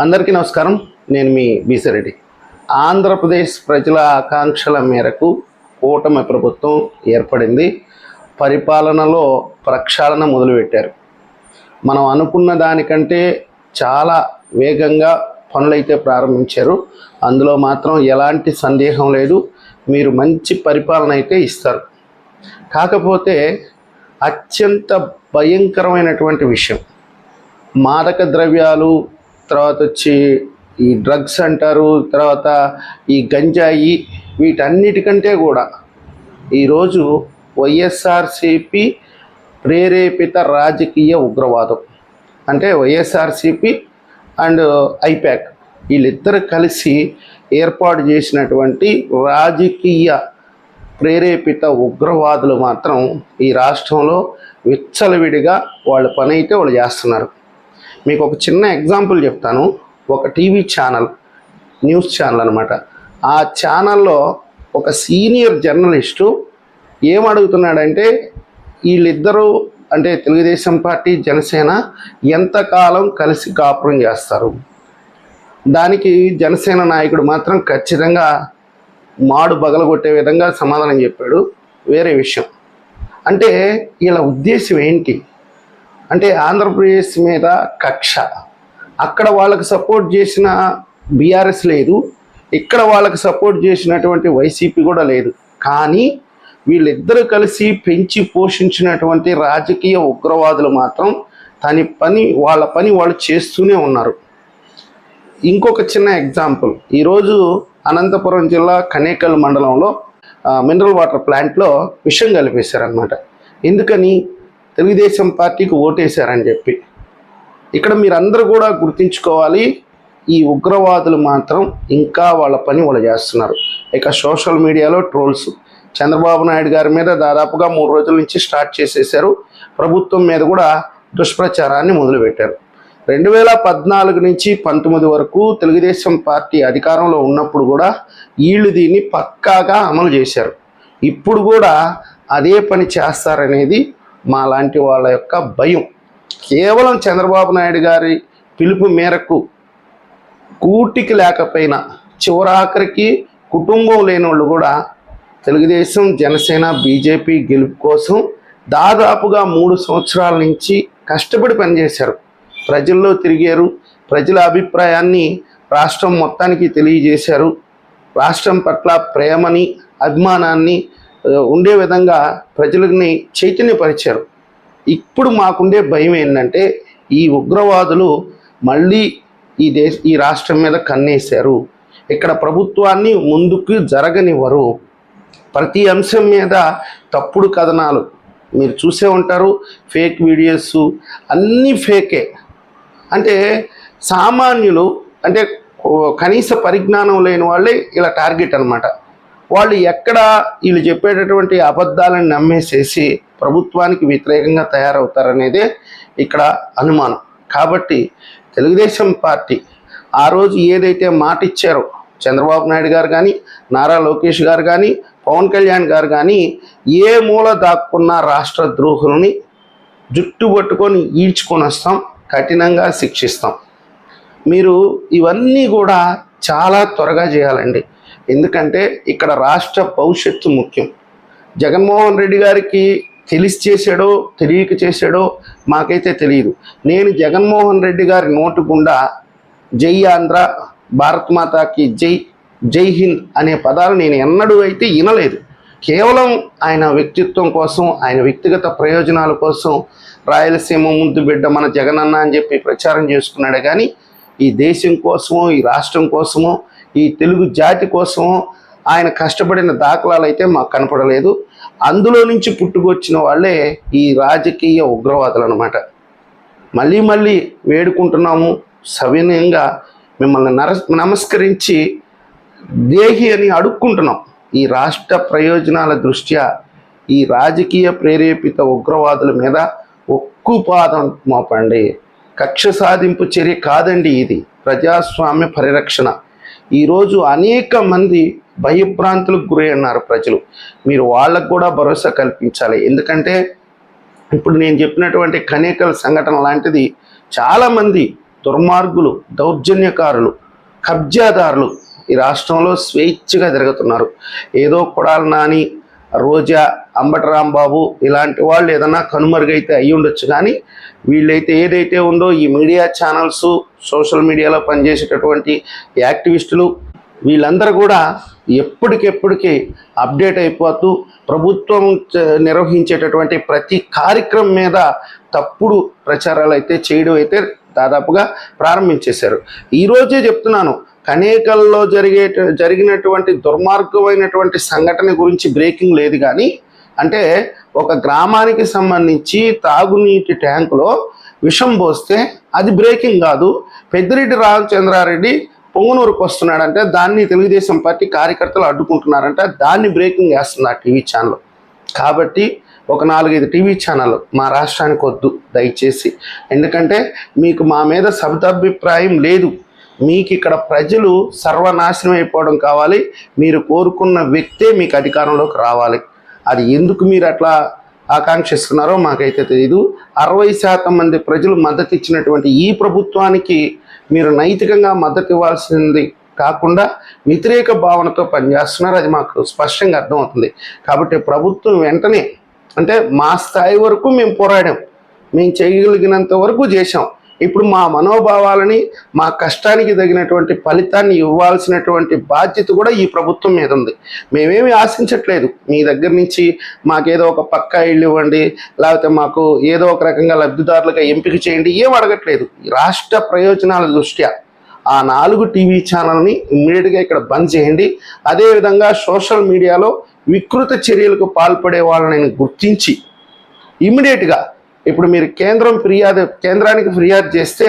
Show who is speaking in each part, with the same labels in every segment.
Speaker 1: అందరికీ నమస్కారం. నేను మీ బీసరెడ్డి ఆంధ్రప్రదేశ్ ప్రజల ఆకాంక్షల మేరకు కూటమి ప్రభుత్వం ఏర్పడింది. పరిపాలనలో ప్రక్షాళన మొదలుపెట్టారు. మనం అనుకున్న దానికంటే చాలా వేగంగా పనులైతే ప్రారంభించారు. అందులో మాత్రం ఎలాంటి సందేహం లేదు. మీరు మంచి పరిపాలన అయితే ఇస్తారు. కాకపోతే అత్యంత భయంకరమైనటువంటి విషయం. మాదక ద్రవ్యాలు తర్వాత వచ్చి ఈ డ్రగ్స్ అంటారు తర్వాత ఈ గంజాయి వీటన్నిటికంటే కూడా ఈరోజు వైఎస్ఆర్సిపి ప్రేరేపిత రాజకీయ ఉగ్రవాదం. అంటే వైఎస్ఆర్సిపి అండ్ ఐపాక్ వీళ్ళిద్దరు కలిసి ఏర్పాటు చేసినటువంటి రాజకీయ ప్రేరేపిత ఉగ్రవాదులు మాత్రం ఈ రాష్ట్రంలో విచ్చలవిడిగా వాళ్ళ పని అయితే వాళ్ళు చేస్తున్నారు. మీకు ఒక చిన్న ఎగ్జాంపుల్ చెప్తాను. ఒక టీవీ ఛానల్ న్యూస్ ఛానల్ అనమాట ఆ ఛానల్లో ఒక సీనియర్ జర్నలిస్టు ఏమడుగుతున్నాడంటే వీళ్ళిద్దరూ అంటే తెలుగుదేశం పార్టీ జనసేన ఎంతకాలం కలిసి కాపురం చేస్తారు? దానికి జనసేన నాయకుడు మాత్రం ఖచ్చితంగా మాడు బగలగొట్టే విధంగా సమాధానం చెప్పాడు. వేరే విషయం. అంటే వీళ్ళ ఉద్దేశం ఏంటి? అంటే ఆంధ్రప్రదేశ్ మీద కక్ష. అక్కడ వాళ్ళకు సపోర్ట్ చేసిన బీఆర్ఎస్ లేదు. ఇక్కడ వాళ్ళకు సపోర్ట్ చేసినటువంటి వైసీపీ కూడా లేదు. కానీ వీళ్ళిద్దరూ కలిసి పెంచి పోషించినటువంటి రాజకీయ ఉగ్రవాదులు మాత్రం తన పని వాళ్ళ పని వాళ్ళు చేస్తూనే ఉన్నారు. ఇంకొక చిన్న ఎగ్జాంపుల్ ఈరోజు అనంతపురం జిల్లా కనేకల్ మండలంలో మినరల్ వాటర్ ప్లాంట్లో విషం కలిపేశారనమాట ఎందుకని? తెలుగుదేశం పార్టీకి ఓటేశారని చెప్పి. ఇక్కడ మీరందరూ కూడా గుర్తుంచుకోవాలి ఈ ఉగ్రవాదులు మాత్రం ఇంకా వాళ్ళ పని వాళ్ళు చేస్తున్నారు. ఇక సోషల్ మీడియాలో ట్రోల్స్. చంద్రబాబు నాయుడు గారి మీద దాదాపుగా మూడు రోజుల నుంచి స్టార్ట్ చేసేసారు ప్రభుత్వం మీద కూడా దుష్ప్రచారాన్ని మొదలుపెట్టారు. రెండు వేల పద్నాలుగు నుంచి పంతొమ్మిది వరకు తెలుగుదేశం పార్టీ అధికారంలో ఉన్నప్పుడు కూడా వీళ్ళు దీన్ని పక్కాగా అమలు చేశారు. ఇప్పుడు కూడా అదే పని చేస్తారనేది మా లాంటి వాళ్ళ యొక్క భయం. కేవలం చంద్రబాబు నాయుడు గారి పిలుపు మేరకు కూటికి లేకపోయినా చివరాఖరికి కుటుంబం లేని వాళ్ళు కూడా తెలుగుదేశం జనసేన బీజేపీ గెలుపు కోసం దాదాపుగా మూడు సంవత్సరాల నుంచి కష్టపడి పనిచేశారు. ప్రజల్లో తిరిగారు. ప్రజల అభిప్రాయాన్ని రాష్ట్రం మొత్తానికి తెలియజేశారు. రాష్ట్రం పట్ల ప్రేమని అభిమానాన్ని ఉండే విధంగా ప్రజలని చైతన్యపరిచారు. ఇప్పుడు మాకుండే భయం ఏంటంటే ఈ ఉగ్రవాదులు మళ్ళీ ఈ దేశ ఈ రాష్ట్రం మీద కన్నేశారు. ఇక్కడ ప్రభుత్వాన్ని ముందుకు జరగనివ్వరు. ప్రతి అంశం మీద తప్పుడు కథనాలు మీరు చూసే ఉంటారు. ఫేక్ వీడియోస్ అన్నీ ఫేకే. అంటే సామాన్యులు అంటే కనీస పరిజ్ఞానం లేని వాళ్ళే ఇలా టార్గెట్ అన్నమాట. వాళ్ళు ఎక్కడ వీళ్ళు చెప్పేటటువంటి అబద్ధాలను నమ్మేసేసి ప్రభుత్వానికి వ్యతిరేకంగా తయారవుతారనేదే ఇక్కడ అనుమానం. కాబట్టి తెలుగుదేశం పార్టీ ఆ రోజు ఏదైతే మాట ఇచ్చారో చంద్రబాబు నాయుడు గారు కానీ నారా లోకేష్ గారు కానీ పవన్ కళ్యాణ్ గారు కానీ ఏ మూల దాక్కున్న రాష్ట్ర ద్రోహులని జుట్టు పట్టుకొని ఈడ్చుకొని వస్తాం కఠినంగా శిక్షిస్తాం. మీరు ఇవన్నీ కూడా చాలా త్వరగా చేయాలండి. ఎందుకంటే ఇక్కడ రాష్ట్ర భవిష్యత్తు ముఖ్యం. జగన్మోహన్ రెడ్డి గారికి తెలిసి చేశాడో తెలియక చేశాడో మాకైతే తెలియదు. నేను జగన్మోహన్ రెడ్డి గారి నోటు గుండా జై ఆంధ్ర భారత్ మాతాకి జై జై హింద్ అనే పదాలు నేను ఎన్నడూ అయితే వినలేదు. కేవలం ఆయన వ్యక్తిత్వం కోసం ఆయన వ్యక్తిగత ప్రయోజనాల కోసం రాయలసీమ ముందు బిడ్డ మన జగనన్న అని చెప్పి ప్రచారం చేసుకున్నాడే కానీ ఈ దేశం కోసమో ఈ రాష్ట్రం కోసమో ఈ తెలుగు జాతి కోసమో ఆయన కష్టపడిన దాఖలాలు అయితే మాకు కనపడలేదు. అందులో నుంచి పుట్టుకొచ్చిన వాళ్ళే ఈ రాజకీయ ఉగ్రవాదులు అనమాట మళ్ళీ మళ్ళీ వేడుకుంటున్నాము సవినయంగా మిమ్మల్ని నర నమస్కరించి దేహి అని అడుక్కుంటున్నాం. ఈ రాష్ట్ర ప్రయోజనాల దృష్ట్యా ఈ రాజకీయ ప్రేరేపిత ఉగ్రవాదుల మీద ఉక్కుపాదం మోపండి. కక్ష సాధింపు చర్య కాదండి ఇది. ప్రజాస్వామ్య పరిరక్షణ. ఈరోజు అనేక మంది భయభ్రాంతులకు గురై అన్నారు ప్రజలు. మీరు వాళ్ళకు కూడా భరోసా కల్పించాలి. ఎందుకంటే ఇప్పుడు నేను చెప్పినటువంటి కనేకల సంఘటన లాంటిది చాలామంది దుర్మార్గులు దౌర్జన్యకారులు కబ్జాదారులు ఈ రాష్ట్రంలో స్వేచ్ఛగా తిరుగుతున్నారు ఏదో కొడాలి నాని రోజా అంబటరాంబాబు ఇలాంటి వాళ్ళు ఏదైనా కనుమరుగైతే అయ్యి ఉండొచ్చు. కానీ వీళ్ళైతే ఏదైతే ఉందో ఈ మీడియా ఛానల్స్ సోషల్ మీడియాలో పనిచేసేటటువంటి యాక్టివిస్టులు వీళ్ళందరూ కూడా ఎప్పటికెప్పటికీ అప్డేట్ అయిపోతూ ప్రభుత్వం నిర్వహించేటటువంటి ప్రతి కార్యక్రమం మీద తప్పుడు ప్రచారాలు అయితే చేయడం అయితే దాదాపుగా ప్రారంభించేశారు. ఈరోజే చెప్తున్నాను కనేకల్లో జరిగే జరిగినటువంటి దుర్మార్గమైనటువంటి సంఘటన గురించి బ్రేకింగ్ లేదు కానీ అంటే ఒక గ్రామానికి సంబంధించి తాగునీటి ట్యాంకులో విషం పోస్తే అది బ్రేకింగ్ కాదు. పెద్దిరెడ్డి రామచంద్రారెడ్డి పొంగనూరుకు వస్తున్నాడంటే దాన్ని తెలుగుదేశం పార్టీ కార్యకర్తలు అడ్డుకుంటున్నారంటే దాన్ని బ్రేకింగ్ వేస్తుంది ఆ టీవీ ఛానల్. కాబట్టి ఒక నాలుగైదు టీవీ ఛానల్ మా రాష్ట్రానికి వద్దు దయచేసి. ఎందుకంటే మీకు మా మీద శబ్దాభిప్రాయం లేదు. మీకు ఇక్కడ ప్రజలు సర్వనాశనం అయిపోవడం కావాలి. మీరు కోరుకున్న వ్యక్తే మీకు అధికారంలోకి రావాలి. అది ఎందుకు మీరు అట్లా ఆకాంక్షిస్తున్నారో మాకైతే తెలియదు అరవై శాతం మంది ప్రజలు మద్దతు ఇచ్చినటువంటి ఈ ప్రభుత్వానికి మీరు నైతికంగా మద్దతు ఇవ్వాల్సింది కాకుండా వ్యతిరేక భావనతో పనిచేస్తున్నారు. అది మాకు స్పష్టంగా అర్థమవుతుంది. కాబట్టి ప్రభుత్వం వెంటనే అంటే మా స్థాయి వరకు మేము పోరాడాం. మేము చేయగలిగినంత వరకు చేశాం. ఇప్పుడు మా మనోభావాలని మా కష్టానికి తగినటువంటి ఫలితాన్ని ఇవ్వాల్సినటువంటి బాధ్యత కూడా ఈ ప్రభుత్వం మీద ఉంది. మేమేమి ఆశించట్లేదు. మీ దగ్గర నుంచి మాకేదో ఒక పక్కా ఇల్లు ఇవ్వండి లేకపోతే మాకు ఏదో ఒక రకంగా లబ్ధిదారులుగా ఎంపిక చేయండి ఏం అడగట్లేదు. రాష్ట్ర ప్రయోజనాల దృష్ట్యా ఆ నాలుగు టీవీ ఛానల్ని ఇమ్మీడియట్గా ఇక్కడ బంద్ చేయండి. అదేవిధంగా సోషల్ మీడియాలో వికృత చర్యలకు పాల్పడే వాళ్ళని గుర్తించి ఇమ్మీడియట్గా ఇప్పుడు మీరు కేంద్రం ఫిర్యాదు కేంద్రానికి ఫిర్యాదు చేస్తే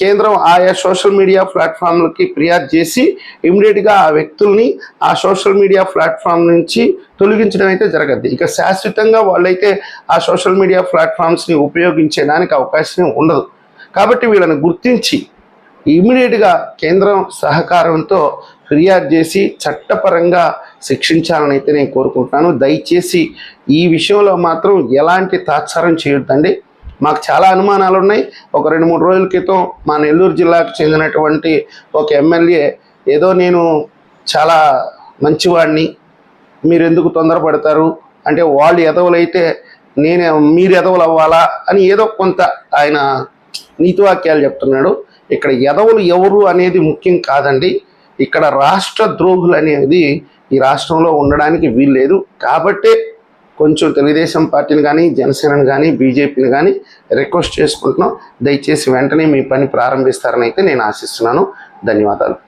Speaker 1: కేంద్రం ఆయా సోషల్ మీడియా ప్లాట్ఫామ్లకి ఫిర్యాదు చేసి ఇమ్మీడియట్గా ఆ వ్యక్తుల్ని ఆ సోషల్ మీడియా ప్లాట్ఫామ్ నుంచి తొలగించడం అయితే జరగద్ది. ఇక శాశ్వతంగా వాళ్ళైతే ఆ సోషల్ మీడియా ప్లాట్ఫామ్స్ని ఉపయోగించడానికి అవకాశం ఉండదు. కాబట్టి వీళ్ళని గుర్తించి ఇమీడియట్గా కేంద్రం సహకారంతో ఫిర్యాదు చేసి చట్టపరంగా శిక్షించాలని అయితే నేను కోరుకుంటున్నాను. దయచేసి ఈ విషయంలో మాత్రం ఎలాంటి తాత్సారం చేయొద్దండి. మాకు చాలా అనుమానాలు ఉన్నాయి ఒక రెండు మూడు రోజుల క్రితం మా నెల్లూరు జిల్లాకు చెందినటువంటి ఒక ఎమ్మెల్యే ఏదో నేను చాలా మంచివాడిని మీరు ఎందుకు తొందరపడతారు? అంటే వాళ్ళు ఎదవలైతే నేను మీరు ఎదవలు అవ్వాలా అని ఏదో కొంత ఆయన నీతివాక్యాలు చెప్తున్నాడు. ఇక్కడ ఎదవలు ఎవరు అనేది ముఖ్యం కాదండి. ఇక్కడ రాష్ట్ర ద్రోహులు అనేది ఈ రాష్ట్రంలో ఉండడానికి వీల్లేదు. కాబట్టే కొంచెం తెలుగుదేశం పార్టీని కానీ జనసేనను కానీ బీజేపీని కానీ రిక్వెస్ట్ చేసుకుంటున్నాం. దయచేసి వెంటనే మీ పని ప్రారంభిస్తారని అయితే నేను ఆశిస్తున్నాను. ధన్యవాదాలు.